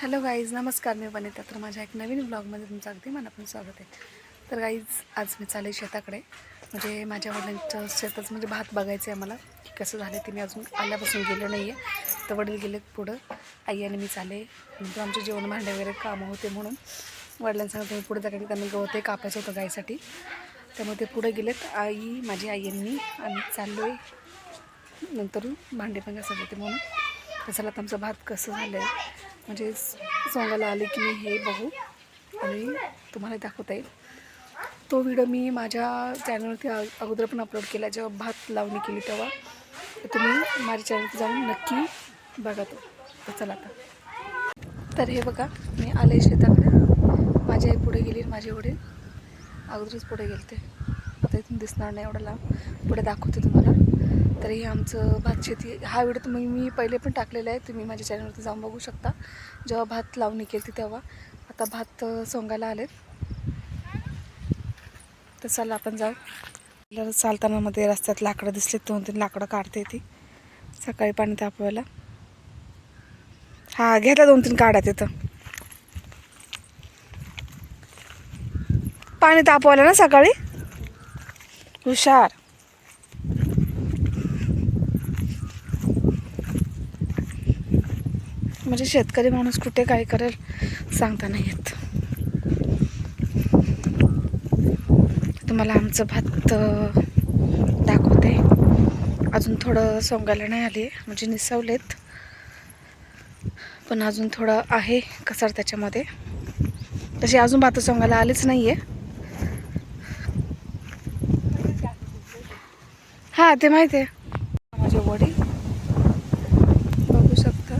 Hello guys नमस्कार. मी वनिता. तर माझ्या एक नवीन ब्लॉगमध्ये तुमचं अगदी मनापासून स्वागत आहे. तर गाईज आज मी चालेल शेताकडे. म्हणजे माझ्या वडिलांच्या शेताचं म्हणजे भात बघायचं आहे मला की कसं झालं ते मी अजून आल्यापासून गेलो नाही आहे तर वडील गेलेत पुढं. आई आणि मी चाले नंतर म्हणजे आमचे जेवण भांडे वगैरे कामं होते म्हणून. वडिलांसंग तुम्ही पुढे जाकडे त्यांना गवत आहे कापायचं होतं गाईसाठी. त्यामुळे ते पुढे गेलेत. आई माझी आई आणि मी आम्ही चाललो आहे नंतर भांडे पण घासायचे होते म्हणून. तसं आता आमचं भात कसं झालं आहे म्हणजे सोंगाला आले की मी हे बघू आणि तुम्हाला दाखवता येईल. तो व्हिडिओ मी माझ्या चॅनलवरती अगोदर पण अपलोड केला जेव्हा भात लावणी केली तेव्हा. तुम्ही माझ्या चॅनलवरती जाऊन नक्की बघा तो. तर चला आता. तर हे बघा मी आले शेताकडे. माझी आई पुढे गेली माझे वडील अगोदरच पुढे गेलते. आता इथून दिसणार नाही एवढं लांब. पुढे दाखवते तुम्हाला. तर हे आमचं भात शेती हा व्हिडिओ तुम्ही मी पहिले पण टाकलेला आहे तुम्ही माझ्या चॅनलवरती जाऊन बघू शकता. जेव्हा भात लावणी केली तेव्हा. आता भात सोंगायला आलेत. तर चला आपण जाऊ. आपल्याला चालताना मध्ये रस्त्यात लाकडं दिसले दोन तीन लाकडं काढते ती. सकाळी पाणी तापवायला हा घेतला दोन तीन काढा तिथं. पाणी तापवायला ना सकाळी? हुशार. म्हणजे शेतकरी माणूस कुठे काय करेल सांगता नाही येत. तुम्हाला आमचं भात दाखवते. अजून थोडं सोंगायला नाही आले म्हणजे निसवलेत. पण अजून थोडं आहे कसर त्याच्यामध्ये. तसे अजून भात सोंगायला आलेच नाही आहे हां ते माहिती आहे माझे वडील बघू शकता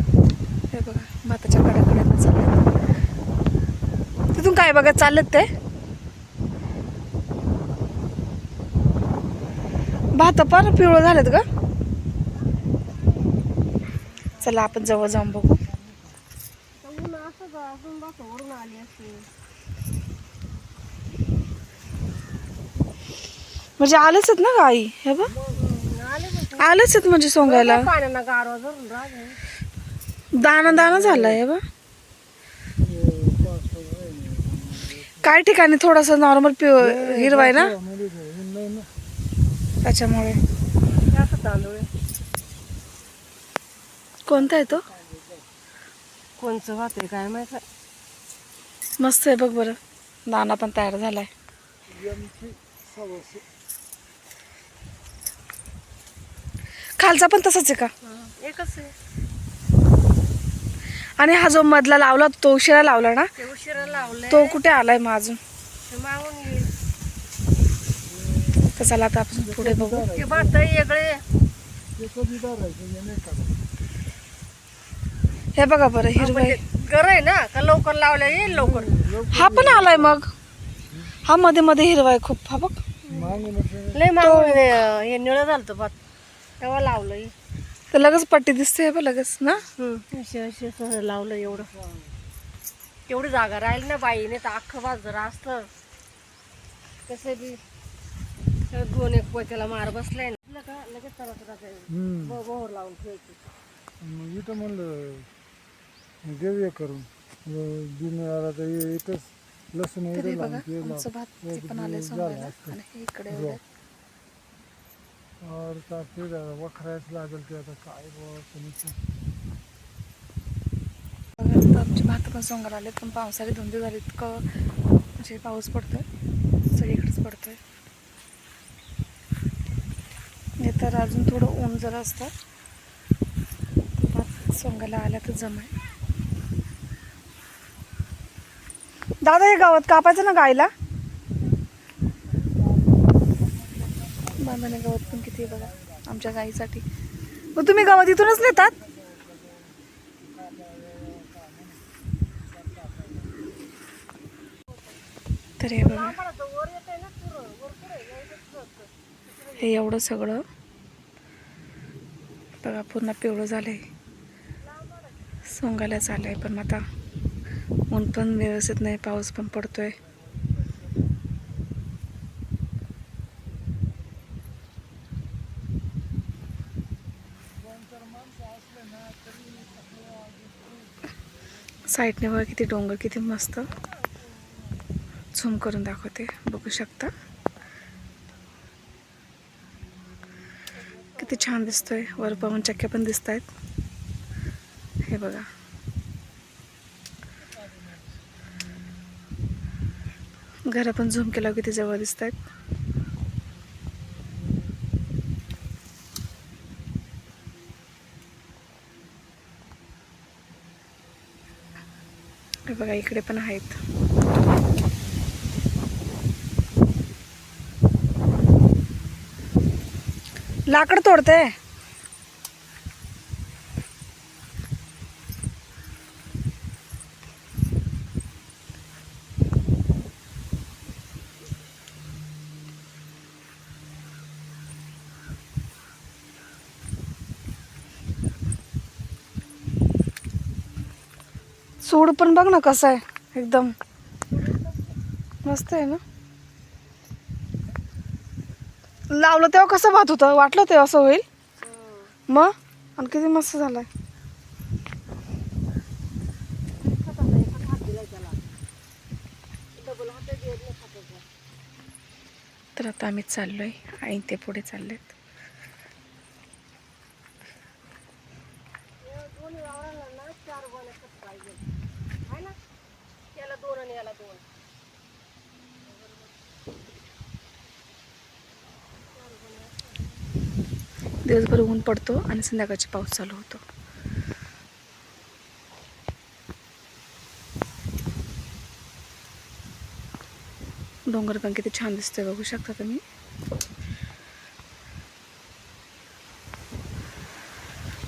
हे बघा भाताच्या कड्याकड्यानं चालले काय बघा चालत ते भात पण पिवळं झालेत ग. चला आपण जवळ जाऊन बघू. म्हणजे आलेच आहेत ना गाई हे बघ. आले आलेच आहेत म्हणजे सोंगायला. दाना दाना झालाय हे काही ठिकाणी थोडासा नॉर्मल पिव हिरवा आहे ना? त्याच्यामुळे. कोणता आहे तो? कोणचं भात आहे काय माहीत. मस्त आहे बघ बरं. दाना पण तयार झालाय. खालचा पण तसाच आहे का? एकच आहे. आणि हा जो मधला लावला तो उशिरा लावला ना? लावलंय. तो कुठे आलाय मग अजून? येईल तर चला आता आपण पुढे बघू. ते भात वेगळे. हे बघा बरं हिरवं. गर आहे. ना का लवकर लावलं येईल लवकर? हा पण आलाय मग. हा मध्ये मध्ये हिरवा आहे खूप हा बघ. लय मागून हे- निळं झालं होतं भात. तेव्हा लावलं. तर लगेच पट्टी दिसते हे बघ लगेच ना? लावलं एवढं. तेवढी जागा राहील ना बाईने तर अख्खं भात जरा असतं कसं बी तर दोन एक पोत्याला मार बसलाय ना का लगेच तरत राहते बोर लावून ठेवायची. मग इथं म्हणलं देऊया करून. दिन आला तर हे इथंच लसूण तर इथं बघा लावून ते आमचं भात ते पण आले सोंगायला आणि हे इकडे एवढं. और का ते वखरायच लागेल ते आता काय बुवा कोणीचं. बघा, आता आमचे भात पण सोंगायला आले पण पावसाळी धुंदी झाले इतकं म्हणजे पाऊस पडतोय सगळीकडेच पडतोय. नाही तर अजून थोडं ऊन जर असतं भात सोंगायला आल्या तर जमाय. दादा हे गावात कापायचं ना गायला? बांधाने गवत पण किती आहे बघा आमच्या गाईसाठी. मग तुम्ही गावात इथूनच नेतात? तर हे बघा. हे एवढं सगळं. बघा पूर्ण पिवळं झालंय. सोंगायलाच आहे पण आता. ऊन पण व्यवस्थित नाही पाऊस पण पडतोय. साईडने बघा किती डोंगर किती मस्त. झूम करून दाखवते. बघू शकता. किती छान दिसतोय. वर पवन चक्क्या पण दिसत आहेत हे बघा. घर पण झूम केला किती जवळ दिसत आहेत हे बघा इकडे पण आहेत. लाकड तोडते. सूड पण बघ ना कसं आहे एकदम. मस्त आहे ना? लावलं तेव्हा कसं वाहत होतं? वाटलं तेव्हा असं होईल? मग? आणि किती मस्त झालंय. तर आता आम्ही चाललोय. आई ते पुढे आहे ना? त्याला दोन आणि याला दोन. दिवसभर ऊन पडतो आणि संध्याकाळची पाऊस चालू होतो. डोंगर पण किती छान दिसतंय बघू शकता तुम्ही.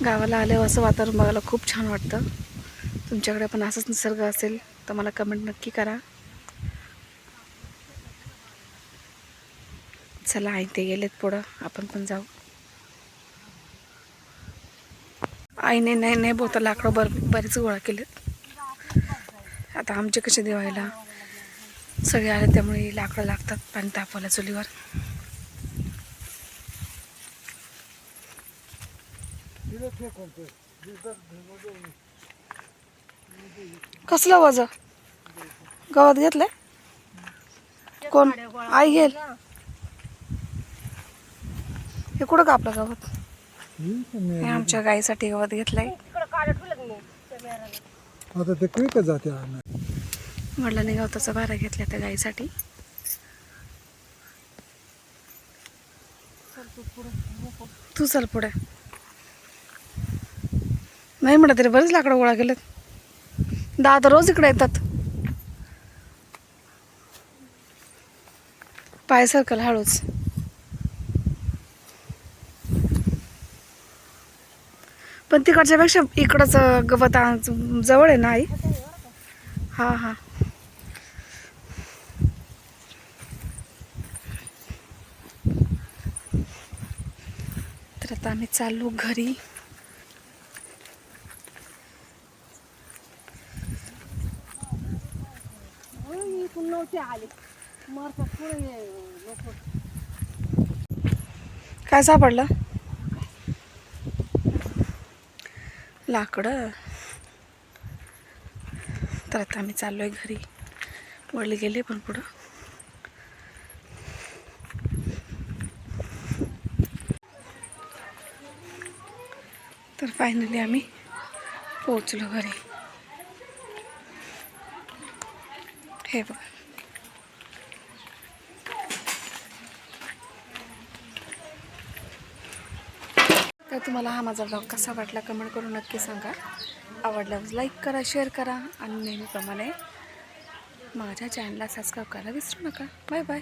गावाला आल्यावर असं वातावरण बघायला खूप छान वाटतं. तुमच्याकडे पण असंच निसर्ग असेल तर मला कमेंट नक्की करा. चला आई ते गेलेत पुढं. आपण पण जाऊ. आईने नाही नाही बोता लाकडं बर बरेच गोळा केलेत. आता आमचे कसे दिवाळीला सगळे आले त्यामुळे लाकडं लागतात पाणी तापवायला चुलीवर. कसलं वज गवत घेतलंय? कोण? आई घेल हे कुठं कापलं गवत? हे आमच्या गाईसाठी गवत घेतलंय. आता ते काही का जाते वडिलांनी गवताचा भारा घेतला त्या गाईसाठी. तू चल पुढे. नाही म्हणत तरी बरेच लाकडं गोळा केलेत. दादा रोज इकडे येतात. पाय सर्कल हळूच पण तिकडच्या पेक्षा इकडंच गवत आ- जवळ आहे ना आई? हा हा. तर आता आम्ही चाललो घरी. लोक काय सापडलं? लाकडं. तर आता आम्ही चाललो आहे घरी. वडील गेले पण पुढं. तर फायनली आम्ही पोचलो घरी. हे बघा. तर तुम्हाला हा माझा ब्लॉग कसा वाटला कमेंट करून नक्की सांगा. आवडल्यास लाईक करा शेअर करा आणि नेहमीप्रमाणे माझ्या चॅनलला सबस्क्राईब करायला विसरू नका. Bye bye